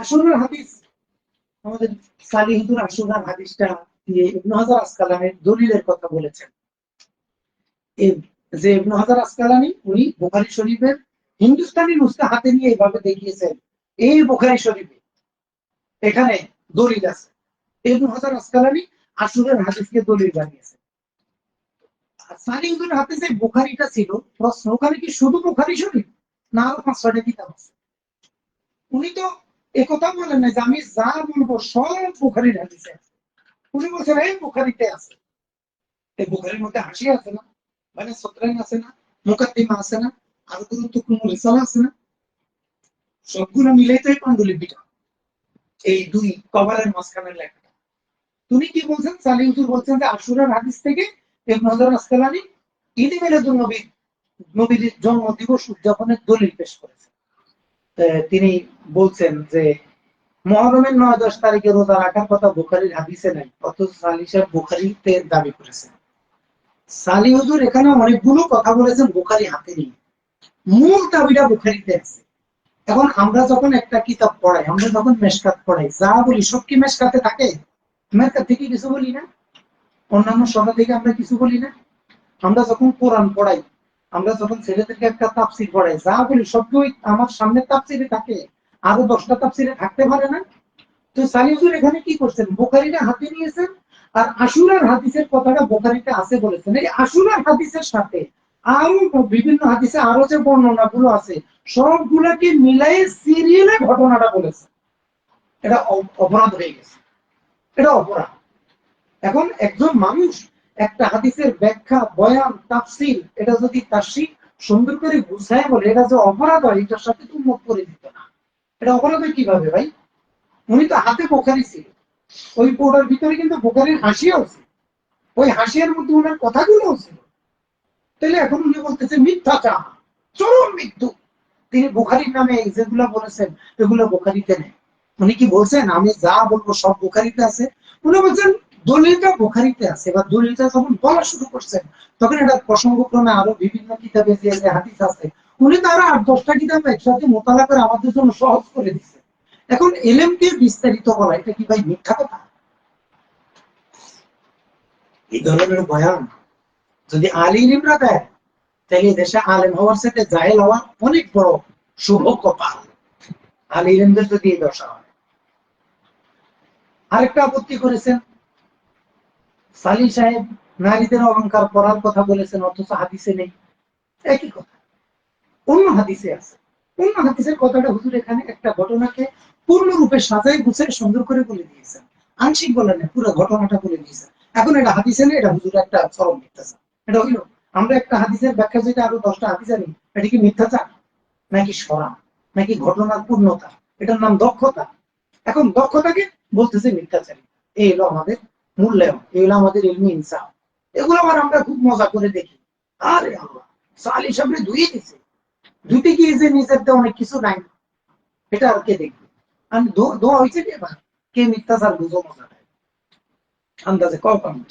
আসরের হাদিস, আমাদের সালিহুদুর হাদিসটা দিয়ে ইবনু হাজার আসকালানের দলিলের কথা বলেছেন। যে ইবনু হাজার আসকালানি উনি বুখারী শরীফের হিন্দুস্তানি নুসখা হাতে নিয়ে এইভাবে দেখিয়েছেন, এই বুখারী শরীফে। এখানে দলিল আছে। ইবনু হাজার আসকালানি আসরের হাদিসকে দলিল বানিয়েছেন সালিহুদুর হাতে যে বুখারিটা ছিল, প্রশ্ন, ওখানে কি শুধু বুখারী শরীফ? না, আরও পাঁচ ছয়টা কিতাব আছে। উনি তো একথা যে আমি যা বলব সব বুখারির উনি বলছেন এই বুখারিতে আছে। এই বুখারির মধ্যে হাসি আছে না? মানে সত্রাইন আছে না? মুকাদ্দিমা আছে না? গুরুত্বপূর্ণ আছে না? সবগুলো মিলেই তো এই পাণ্ডুলিপিটা। এই দুই কভারের মাঝখানের লেখাটা। তুমি কি বলছেন? সালি হুজুর বলছেন যে আশুরার হাদিস থেকে ইবনে হাজার আসকালানি ঈদ মিলাদুন নবী নবীর জন্ম দিবস উদযাপনের দলিল পেশ করেছেন আহ, তিনি বলছেন যে, মহরমের নয় দশ তারিখে রোজা রাখার কথা বুখারির হাদিসে নাই, অথচ সালি সাহেব বুখারিতে দাবি করেছেন। সালি হুজুর এখানে অনেকগুলো কথা বলেছেন বুখারি হাতে নিয়ে। মূল দাবিটা বুখারিতে আছে। এখন আমরা যখন একটা কিতাব পড়াই, আমরা যখন মেশকাত পড়াই, যা বলি, সব কি মেশকাতে থাকে? মেশকাত থেকে কিছু বলি না। অন্যান্য সভা থেকে আমরা কিছু বলি না। আমরা যখন কোরআন পড়াই আমরা যখন ছেলেদেরকে একটা তাফসির পড়াই, যা বলি সবগুলোই আমার সামনে তাফসিরে থাকে। আরও দশটা তাফসিরে থাকতে পারে না। তো সালিহুজুর এখানে কি করছেন? বোখারিটা হাতে নিয়েছেন আর আশুরার হাদিসের কথাটা বোখারিতে আছে বলেছেন। এই আশুরার হাদিসের সাথে আরও বিভিন্ন হাদিসে আরও যে বর্ণনাগুলো আছে, সবগুলোকে মিলাই সিরিয়ালে ঘটনাটা বলেছে। এটা অপরাধ হয়ে গেছে। এটা অপরাধ। এখন একজন মানুষ একটা হাদিসের ব্যাখ্যা, বয়ান তাফসিল এটা যদি তাফসির সুন্দর করে বুঝায় বলে, এটা যে অপরাধ হয়, এটার সাথে তো মুখ করে দিত না। এটা অপরাধ হয় কীভাবে ভাই? উনি তো হাতে বোখারি ছিল। ওই পোড়ার ভিতরে কিন্তু বোখারির হাসিও ছিল। ওই হাসিয়ার মধ্যে ওনার কথাগুলো ছিল। তাহলে এখন উনি বলতেছে মিথ্যাচার চরম মৃত্যু। তিনি বোখারির নামে যেগুলো বলেছেন, এগুলো বোখারিতে নেই। উনি কি বলছেন, আমি যা বলব সব বোখারিতে আছে? উনি বলছেন দলিলটা বোখারিতে আছে বা দলিলটা যখন বলা শুরু করছেন, তখন এটা প্রসঙ্গক্রমে আরও বিভিন্ন কিতাবে যে হাদিস আছে, উনি তারা আট, দশটা কিতাব একসাথে মোতালা করে আমাদের জন্য সহজ করে দিচ্ছে এখন এলএমকে বিস্তারিত বলা, এটা কি ভাই মিথ্যা কথা এই ধরনের বয়ান যদি আলিমরা দেয়, তাহলে দেশে আলেম হওয়ার সাথে জাহেল হওয়া অনেক বড় শুভ কপাল। আলিমদের যদি এই দশা হয়। আরেকটা আপত্তি করেছেন সালি সাহেব নারীদের অলংকার পরার কথা বলেছেন, অথচ হাদিসে নেই। একই কথা। অন্য হাদিসে আছে। অন্য হাদিসের কথাটা হুজুর এখানে একটা ঘটনাকে পূর্ণরূপে সাজাই গুছাই সুন্দর করে বলে দিয়েছেন। আংশিক বলেন না, পুরো ঘটনাটা বলে দিয়েছেন। এখন এটা হাদিসে নেই, এটা হুজুর একটা চরম মিথ্যাচার। এটা হইল, আমরা একটা হাদিসের ব্যাখ্যা যেটা আরও দশটা হাদিস জানি এটা কি মিথ্যাচার? নাকি সরা? নাকি ঘটনার পূর্ণতা? এটার নাম দক্ষতা? এখন দক্ষতাকে বলতেছে মিথ্যাচারী। এই হলো আমাদের মূল্যায়ন এই হলো আমাদের ইলমি ইনসাফ। এগুলো আবার আমরা খুব মজা করে দেখি। আরে আল্লাহ সালি সামনে ধুয়ে দিছে। ধুতে কি যে নিজের অনেক কিছু নাই? এটা আর কে দেখবে? আমি ধোয়া হয়েছে কে মিথ্যাচার বুঝো মজা আন্দাজে কল্পনা